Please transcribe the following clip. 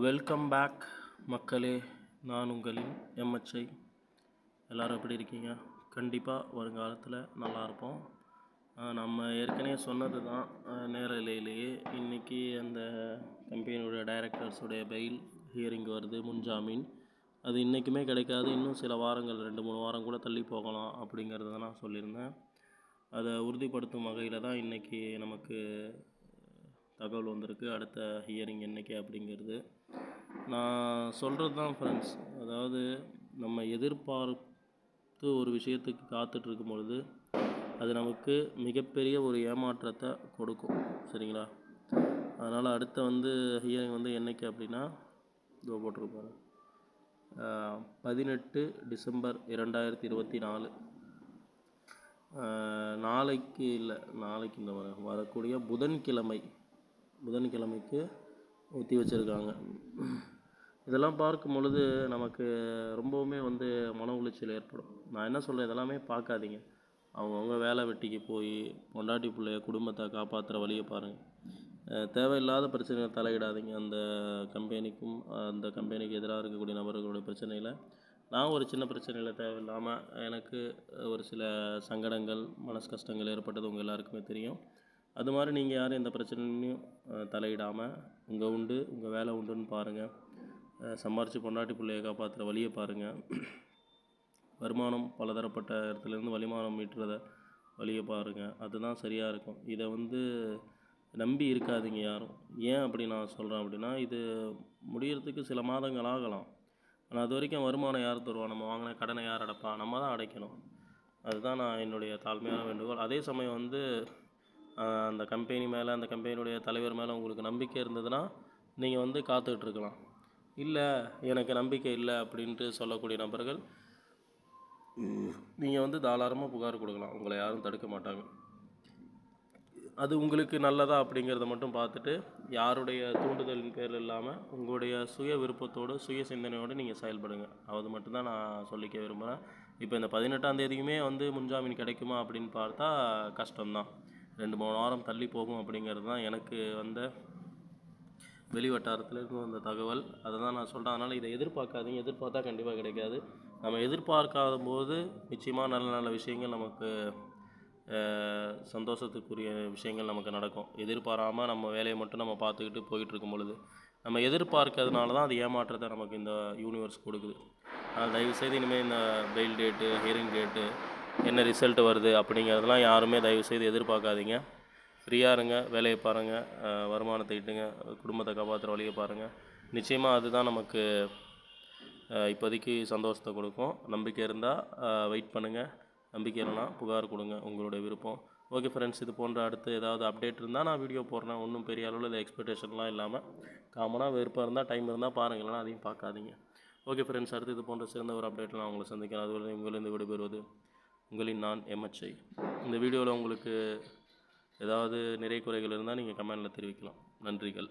Welcome back மக்களே. நான் உங்களின் எம்எச்ஐ எல்லோரும் எப்படி இருக்கீங்க? கண்டிப்பாக வருங்காலத்தில் நல்லா இருப்போம். நம்ம ஏற்கனவே சொன்னது தான் நேரலையிலேயே. இன்றைக்கி அந்த கம்பெனியோட டைரக்டர்ஸுடைய பெயில் ஹியரிங் வருது முன்ஜாமீன். அது இன்றைக்குமே கிடைக்காது. இன்னும் சில வாரங்கள் ரெண்டு மூணு வாரம் கூட தள்ளி போகலாம் அப்படிங்கிறத நான் சொல்லியிருந்தேன். அதை உறுதிப்படுத்தும் வகையில் தான் இன்றைக்கி நமக்கு தகவல் வந்திருக்கு அடுத்த ஹியரிங் என்றைக்கு அப்படிங்கிறது. நான் சொல்கிறது தான் ஃப்ரெண்ட்ஸ் அதாவது நம்ம எதிர்பார்த்து ஒரு விஷயத்துக்கு காத்துட்ருக்கும் பொழுது அது நமக்கு மிகப்பெரிய ஒரு ஏமாற்றத்தை கொடுக்கும். சரிங்களா? அதனால் அடுத்த வந்து ஹியரிங் வந்து என்றைக்கு அப்படின்னா இதோ போட்டிருப்பாரு பதினெட்டு டிசம்பர் இரண்டாயிரத்தி இருபத்தி நாலு நாளைக்கு இல்லை நாளைக்கு இந்த வரக்கூடிய புதன்கிழமை புதன்கிழமைக்கு ஒத்தி வச்சுருக்காங்க. இதெல்லாம் பார்க்கும் பொழுது நமக்கு ரொம்பவுமே வந்து மன உளைச்சல் ஏற்படும். நான் என்ன சொல்கிறேன் இதெல்லாமே பார்க்காதீங்க. அவங்கவுங்க வேலை வெட்டிக்கு போய் பொண்டாட்டி பிள்ளைய குடும்பத்தை காப்பாற்றுற வழியை பாருங்கள் தேவையில்லாத பிரச்சனைகளை தலையிடாதீங்க. அந்த கம்பெனிக்கும் அந்த கம்பெனிக்கு எதிராக இருக்கக்கூடிய நபர்களுடைய பிரச்சனையில் நான் ஒரு சின்ன பிரச்சனையில் தேவையில்லாமல் எனக்கு ஒரு சில சங்கடங்கள் மனசு கஷ்டங்கள் ஏற்பட்டது உங்கள் எல்லாருக்குமே தெரியும். அது மாதிரி நீங்கள் யாரும் எந்த பிரச்சனையும் தலையிடாமல் உங்கள் உண்டு உங்கள் வேலை உண்டுன்னு பாருங்கள் சம்பாரித்து பொண்டாட்டி பிள்ளையை காப்பாற்றுற வழியை பாருங்கள் வருமானம் பலதரப்பட்ட இடத்துலேருந்து வருமானம் மீட்டுறத வழியை பாருங்கள் அதுதான் சரியாக இருக்கும். இதை வந்து நம்பி இருக்காதீங்க யாரும். ஏன் அப்படி நான் சொல்கிறேன் அப்படின்னா இது முடியறதுக்கு சில மாதங்கள் ஆகலாம். ஆனால் அது வரைக்கும் வருமானம் யார் தருவா? நம்ம வாங்கின கடனை யார் அடைப்பா? நம்ம தான் அடைக்கணும். அதுதான் நான் என்னுடைய தாழ்மையான வேண்டுகோள். அதே சமயம் வந்து அந்த கம்பெனி மேலே அந்த கம்பெனியுடைய தலைவர் மேலே உங்களுக்கு நம்பிக்கை இருந்ததுன்னா நீங்கள் வந்து காத்துக்கிட்டுருக்கலாம் இல்லை எனக்கு நம்பிக்கை இல்லை அப்படின்ட்டு சொல்லக்கூடிய நபர்கள் நீங்கள் வந்து தாராளமாக புகார் கொடுக்கலாம். உங்களை யாரும் தடுக்க மாட்டாங்க. அது உங்களுக்கு நல்லதா அப்படிங்கிறத மட்டும் பார்த்துட்டு யாருடைய தூண்டுதலின் பேர் இல்லாமல் உங்களுடைய சுய விருப்பத்தோடு சுய சிந்தனையோடு நீங்கள் செயல்படுங்க. அது மட்டும்தான் நான் சொல்லிக்க விரும்புகிறேன் இப்போ இந்த பதினெட்டாம் தேதிக்குமே வந்து முன்ஜாமீன் கிடைக்குமா அப்படின்னு பார்த்தா கஷ்டம்தான். ரெண்டு மூணு வாரம் தள்ளி போகும் அப்படிங்கிறது தான் எனக்கு வந்த வெளி வட்டாரத்துலேருந்து வந்த தகவல். அதை தான் நான் சொல்கிறேன் அதனால் இதை எதிர்பார்க்காதீங்க. எதிர்பார்த்தா கண்டிப்பாக கிடைக்காது. நம்ம எதிர்பார்க்காத போது நிச்சயமாக நல்ல நல்ல விஷயங்கள் நமக்கு சந்தோஷத்துக்குரிய விஷயங்கள் நமக்கு நடக்கும். எதிர்பாராமல் நம்ம வேலையை மட்டும் நம்ம பார்த்துக்கிட்டு போயிட்டுருக்கும் பொழுது நம்ம எதிர்பார்க்கறதுனால தான் அது ஏமாற்றத்தை நமக்கு இந்த யூனிவர்ஸ் கொடுக்குது. அதனால் தயவுசெய்து இனிமேல் இந்த பெயில் டேட்டு ஹியரிங் டேட்டு என்ன ரிசல்ட் வருது அப்படிங்கிறதெல்லாம் யாருமே தயவுசெய்து எதிர்பார்க்காதீங்க. ஃப்ரீயாக இருங்க வேலையை பாருங்கள் வருமானத்தை இட்டுங்க குடும்பத்தை காப்பாற்றுற வழியை பாருங்கள் நிச்சயமாக அதுதான் நமக்கு இப்போதைக்கு சந்தோஷத்தை கொடுக்கும். நம்பிக்கை இருந்தால் வெயிட் பண்ணுங்கள் நம்பிக்கை இல்லைனா புகார் கொடுங்க உங்களுடைய விருப்பம். ஓகே ஃப்ரெண்ட்ஸ் இது போன்ற அடுத்து ஏதாவது அப்டேட் இருந்தால் நான் வீடியோ போடுறேன். ஒன்றும் பெரிய அளவில் இது எக்ஸ்பெக்டேஷன்லாம் இல்லாமல் காமனாக விருப்பம் இருந்தால் டைம் இருந்தால் பாருங்கள் இல்லைனா அதையும் பார்க்காதீங்க. ஓகே ஃப்ரெண்ட்ஸ் அடுத்து இது போன்ற சிறந்த ஒரு அப்டேட்லாம் உங்களை சந்திக்கிறேன். அதுவரை உங்களிருந்து விடுபெறுவது உங்களின் நான் எம்எச்ஐ. இந்த வீடியோவில் உங்களுக்கு ஏதாவது நிறை குறைகள் இருந்தால் நீங்கள் கமெண்டில் தெரிவிக்கலாம். நன்றிகள்.